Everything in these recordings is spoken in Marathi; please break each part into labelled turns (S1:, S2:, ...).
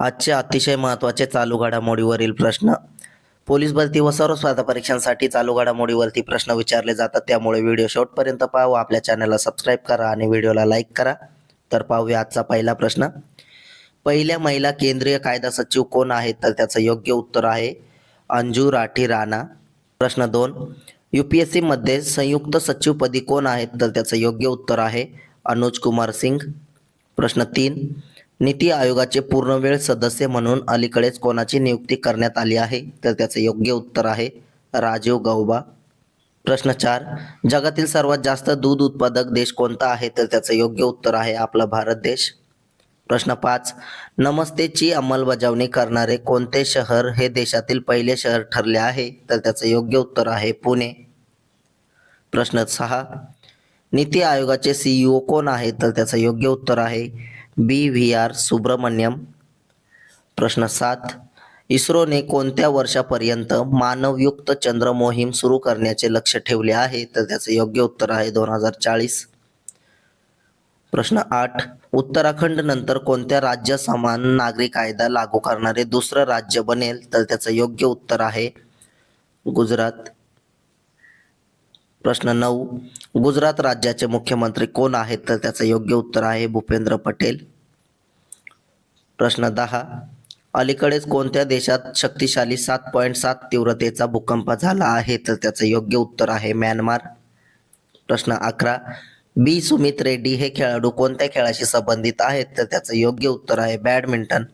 S1: आजचे अतिशय महत्त्वाचे चालू घडामोडीवरील प्रश्न. पोलीस भरती व सर्व स्पर्धा परीक्षांसाठी चालू घडामोडीवरती प्रश्न विचारले जातात. त्यामुळे व्हिडिओ शेवटपर्यंत पहा. व आपल्या चॅनलला सबस्क्राईब करा आणि व्हिडिओला लाईक करा. तर पाहूया आजचा पहिला प्रश्न. पहिल्या महिला केंद्रीय कायदा सचिव कोण आहेत? तर त्याचं योग्य उत्तर आहे अंजू राठी राणा. प्रश्न दोन. यू पी एस सीमध्ये संयुक्त सचिवपदी कोण आहेत? तर त्याचं योग्य उत्तर आहे अनुज कुमार सिंग. प्रश्न तीन. नीती आयोगाचे पूर्णवेळ सदस्य म्हणून अलीकडेच कोणाची नियुक्ती करण्यात आली आहे तर त्याचे योग्य उत्तर आहे राजीव गौबा. प्रश्न चार जगातील सर्वात जास्त दूध उत्पादक देश कोणता आहे तर त्याचं योग्य उत्तर आहे आपला भारत देश. प्रश्न पाच नमस्तेची अंमलबजावणी करणारे कोणते शहर हे देशातील पहिले शहर ठरले आहे तर त्याचं योग्य उत्तर आहे पुणे. प्रश्न सहा नीती आयोगाचे सीईओ कोण आहेत तर त्याचं योग्य उत्तर आहे बी व्ही आर सुब्रमण्यम प्रश्न सात. इस्रोने कोणत्या वर्षापर्यंत मानवयुक्त चंद्र मोहीम सुरू करण्याचे लक्ष ठेवले आहे? तर त्याचं योग्य उत्तर आहे दोन हजार चाळीस. प्रश्न आठ. उत्तराखंड नंतर कोणत्या राज्य समान नागरी कायदा लागू करणारे दुसरं राज्य बनेल? तर त्याचं योग्य उत्तर आहे गुजरात. प्रश्न नऊ. गुजरात राज्याचे मुख्यमंत्री कोण आहेत? तर त्याचं योग्य उत्तर आहे भूपेंद्र पटेल. प्रश्न दहा. अलीकडेच कोणत्या देशात शक्तिशाली सात पॉईंट सात तीव्रतेचा भूकंप झाला आहे? तर त्याचं योग्य उत्तर आहे म्यानमार. प्रश्न अकरा. बी. सुमित रेड्डी हे खेळाडू कोणत्या खेळाशी संबंधित आहेत? तर त्याचं योग्य उत्तर आहे बॅडमिंटन.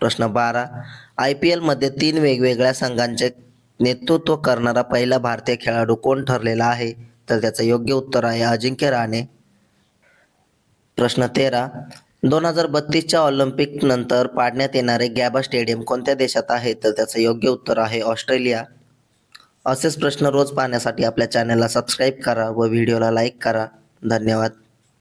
S1: प्रश्न बारा. आय पी एलमध्ये तीन वेगवेगळ्या संघांचे नेतृत्व करणारा पहिला भारतीय खेळाडू कोण ठरलेला आहे? तर त्याचं योग्य उत्तर आहे अजिंक्य राणे. प्रश्न तेरा. दोन हजार बत्तीसच्या ऑलिम्पिक नंतर पाडण्यात येणारे गॅबा स्टेडियम कोणत्या देशात आहे? तर त्याचं योग्य उत्तर आहे ऑस्ट्रेलिया. असेच प्रश्न रोज पाहण्यासाठी आपल्या चॅनलला सबस्क्राईब करा व व्हिडिओला लाईक करा. धन्यवाद.